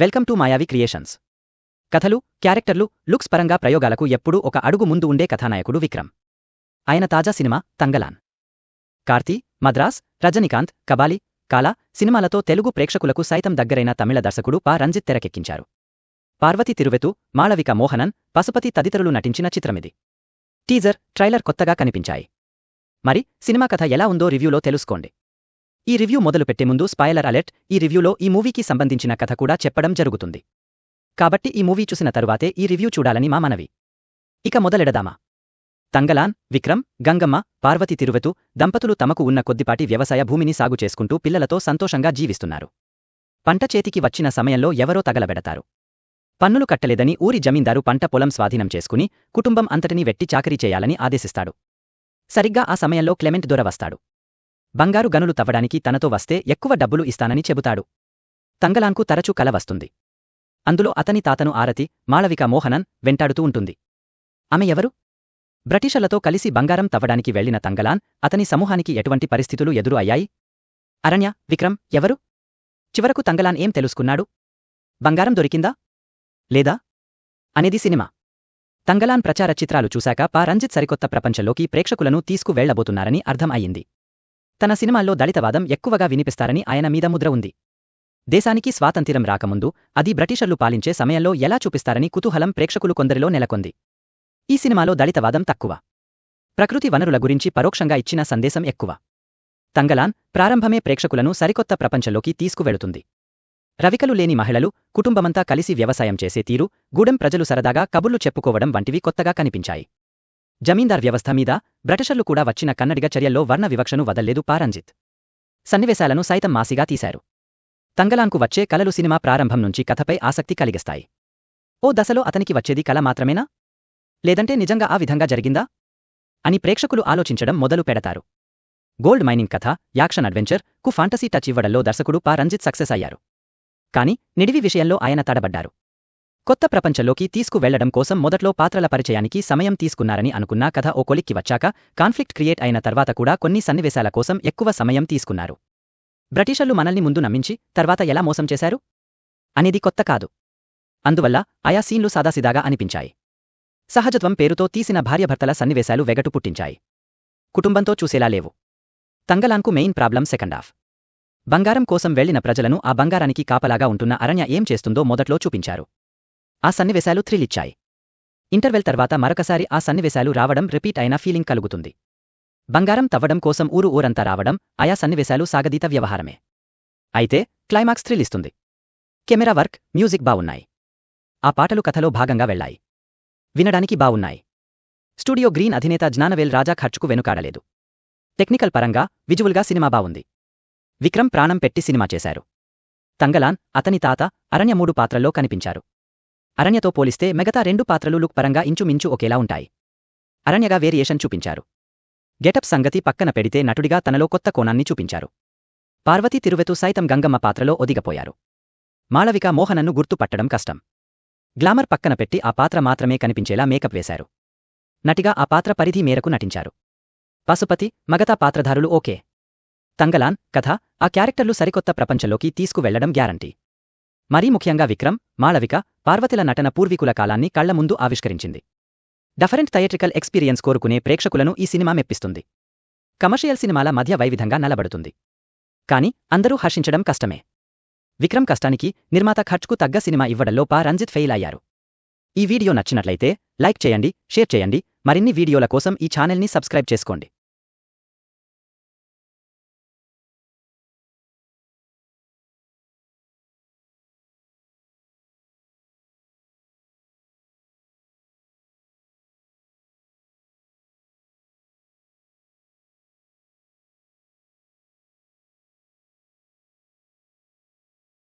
Welcome to మాయావి creations. కథలు క్యారెక్టర్లు లుక్స్ పరంగా ప్రయోగాలకు ఎప్పుడూ ఒక అడుగు ముందు ఉండే కథానాయకుడు విక్రమ్. ఆయన తాజా సినిమా తంగలాన్. కార్తీ మద్రాస్ రజనీకాంత్ కబాలి కాలా సినిమాలతో తెలుగు ప్రేక్షకులకు సైతం దగ్గరైన తమిళ దర్శకుడు పా. రంజిత్ తెరకెక్కించారు. పార్వతి తిరువెతు మాళవిక మోహనన్ పశుపతి తదితరులు నటించిన చిత్రమిది. టీజర్ ట్రైలర్ కొత్తగా కనిపించాయి. మరి సినిమా కథ ఎలా ఉందో రివ్యూలో తెలుసుకోండి. ఈ రివ్యూ మొదలుపెట్టే ముందు స్పాయిలర్ అలర్ట్ ఈ రివ్యూలో ఈ మూవీకి సంబంధించిన కథ కూడా చెప్పడం జరుగుతుంది. కాబట్టి ఈ మూవీ చూసిన తరువాతే ఈ రివ్యూ చూడాలని మా మనవి. ఇక మొదలెడదామా? తంగలాన్ విక్రమ్ గంగమ్మ పార్వతి తిరువెతు దంపతులు తమకు ఉన్న కొద్దిపాటి వ్యవసాయ భూమిని సాగు చేసుకుంటూ పిల్లలతో సంతోషంగా జీవిస్తున్నారు. పంట చేతికి వచ్చిన సమయంలో ఎవరో తగలబెడతారు. పన్నులు కట్టలేదని ఊరి జమీందారు పంట పొలం స్వాధీనం చేసుకుని కుటుంబం అంతటినీ వెట్టి చాకరీ చేయాలని ఆదేశిస్తాడు. సరిగ్గా ఆ సమయంలో క్లెమెంట్ దొరవస్తాడు. బంగారు గనులు తవ్వడానికి తనతో వస్తే ఎక్కువ డబ్బులు ఇస్తానని చెబుతాడు. తంగలాన్కు తరచూ కల వస్తుంది. అందులో అతని తాతను ఆరతి మాళవిక మోహనన్ వెంటాడుతూ ఉంటుంది. ఆమె ఎవరు? బ్రిటిషర్లతో కలిసి బంగారం తవ్వడానికి వెళ్ళిన తంగలాన్ అతని సమూహానికి ఎటువంటి పరిస్థితులు ఎదురు అయ్యాయి అరణ్య విక్రమ్ ఎవరు? చివరకు తంగలాన్ ఏం తెలుసుకున్నాడు? బంగారం దొరికిందా? లేదా? అనేది సినిమా. తంగలాన్ ప్రచార చిత్రాలు చూశాక పా. రంజిత్ సరికొత్త ప్రపంచంలోకి ప్రేక్షకులను తీసుకువెళ్ళబోతున్నారని అర్థం అయింది తన సినిమాల్లో దళితవాదం ఎక్కువగా వినిపిస్తారని ఆయన మీద ముద్ర ఉంది. దేశానికి స్వాతంత్ర్యం రాకముందు అది బ్రిటిషర్లు పాలించే సమయంలో ఎలా చూపిస్తారని కుతూహలం ప్రేక్షకులు కొందరిలో నెలకొంది. ఈ సినిమాలో దళితవాదం తక్కువ. ప్రకృతి వనరుల గురించి పరోక్షంగా ఇచ్చిన సందేశం ఎక్కువ. తంగలాన్ ప్రారంభమే ప్రేక్షకులను సరికొత్త ప్రపంచంలోకి తీసుకువెళుతుంది. రవికలు లేని మహిళలు కుటుంబమంతా కలిసి వ్యవసాయం చేసే తీరు గూడెం ప్రజలు సరదాగా కబుర్లు చెప్పుకోవడం వంటివి కొత్తగా కనిపించాయి. జమీందార్ వ్యవస్థ మీద బ్రిటిషర్లు కూడా వచ్చిన కన్నడిగ చర్యల్లో వర్ణ వివక్షను వదల్లేదు పారంజిత్. సన్నివేశాలను సైతం మాసిగా తీశారు. తంగలాన్కు వచ్చే కలలు సినిమా ప్రారంభం నుంచి కథపై ఆసక్తి కలిగిస్తాయి. ఓ దశలో అతనికి వచ్చేది కల మాత్రమేనా? లేదంటే నిజంగా ఆ విధంగా జరిగిందా? అని ప్రేక్షకులు ఆలోచించడం మొదలు పెడతారు. గోల్డ్ మైనింగ్ కథ యాక్షన్ అడ్వెంచర్కు ఫాంటసీ టచ్ ఇవ్వడంలో దర్శకుడు పా రంజిత్ సక్సెస్ అయ్యారు. కాని నిడివి విషయంలో ఆయన తడబడ్డారు. కొత్త ప్రపంచంలోకి తీసుకువెళ్ళడం కోసం మొదట్లో పాత్రల పరిచయానికి సమయం తీసుకున్నారని అనుకున్నా కథ ఓ కొలిక్కి వచ్చాక కాన్ఫ్లిక్ట్ క్రియేట్ అయిన తర్వాత కూడా కొన్ని సన్నివేశాల కోసం ఎక్కువ సమయం తీసుకున్నారు. బ్రిటిషర్లు మనల్ని ముందు నమ్మించి తర్వాత ఎలా మోసం చేశారు? అనేది కొత్త కాదు. అందువల్ల ఆయా సీన్లు సాదాసిదాగా అనిపించాయి. సహజత్వం పేరుతో తీసిన భార్యభర్తల సన్నివేశాలు వెగటు పుట్టించాయి. కుటుంబంతో చూసేలా లేవు. తంగలాన్కు మెయిన్ ప్రాబ్లం సెకండ్ హాఫ్. బంగారం కోసం వెళ్ళిన ప్రజలను ఆ బంగారానికి కాపలాగా ఉంటున్న అరణ్య ఏం చేస్తుందో మొదట్లో చూపించారు. ఆ సన్నివేశాలు థ్రిలిచ్చాయి ఇంటర్వెల్ తర్వాత మరొకసారి ఆ సన్నివేశాలు రావడం రిపీట్ అయిన ఫీలింగ్ కలుగుతుంది. బంగారం తవ్వడం కోసం ఊరు ఊరంతా రావడం ఆయా సన్నివేశాలు సాగదీత వ్యవహారమే. అయితే క్లైమాక్స్ థ్రిలిస్తుంది కెమెరా వర్క్ మ్యూజిక్ బావున్నాయి. ఆ పాటలు కథలో భాగంగా వెళ్ళాయి వినడానికి బావున్నాయి. స్టూడియో గ్రీన్ అధినేత జ్ఞానవేల్ రాజా ఖర్చుకు వెనుకాడలేదు. టెక్నికల్ పరంగా విజువల్గా సినిమా బావుంది. విక్రమ్ ప్రాణం పెట్టి సినిమా చేశారు. తంగలాన్ అతని తాత అరణ్య మూడు పాత్రల్లో కనిపించారు. అరణ్యతో పోలిస్తే మిగతా రెండు పాత్రలు లుక్ పరంగా ఇంచుమించు ఒకేలా ఉంటాయి. అరణ్యగా వేరియేషన్ చూపించారు. గెటప్ సంగతి పక్కన పెడితే నటుడిగా తనలో కొత్త కోణాన్ని చూపించారు. పార్వతీ తిరువెతు సైతం గంగమ్మ పాత్రలో ఒదిగపోయారు. మాళవిక మోహనన్ను గుర్తుపట్టడం కష్టం. గ్లామర్ పక్కన పెట్టి ఆ పాత్ర మాత్రమే కనిపించేలా మేకప్ వేశారు. నటిగా ఆ పాత్ర పరిధి మేరకు నటించారు. పశుపతి మగతా పాత్రధారులు ఓకే. తంగలాన్ కథ ఆ క్యారెక్టర్లు సరికొత్త ప్రపంచంలోకి తీసుకువెళ్ళడం గ్యారంటీ. మరీ ముఖ్యంగా విక్రమ్ మాళవిక పార్వతిల నటన పూర్వీకుల కాలాన్ని కళ్ళ ముందు ఆవిష్కరించింది. డఫరెంట్ థియేట్రికల్ ఎక్స్పీరియన్స్ కోరుకునే ప్రేక్షకులను ఈ సినిమా మెప్పిస్తుంది. కమర్షియల్ సినిమాల మధ్య వైవిధంగా నలబడుతుంది. కాని అందరూ హర్షించడం కష్టమే. విక్రమ్ కష్టానికి నిర్మాత ఖర్చుకు తగ్గ సినిమా ఇవ్వడంలో పా రంజిత్ ఫెయిల్ అయ్యారు. ఈ వీడియో నచ్చినట్లయితే లైక్ చేయండి షేర్ చేయండి మరిన్ని వీడియోల కోసం ఈ ఛానల్ని సబ్స్క్రైబ్ చేసుకోండి.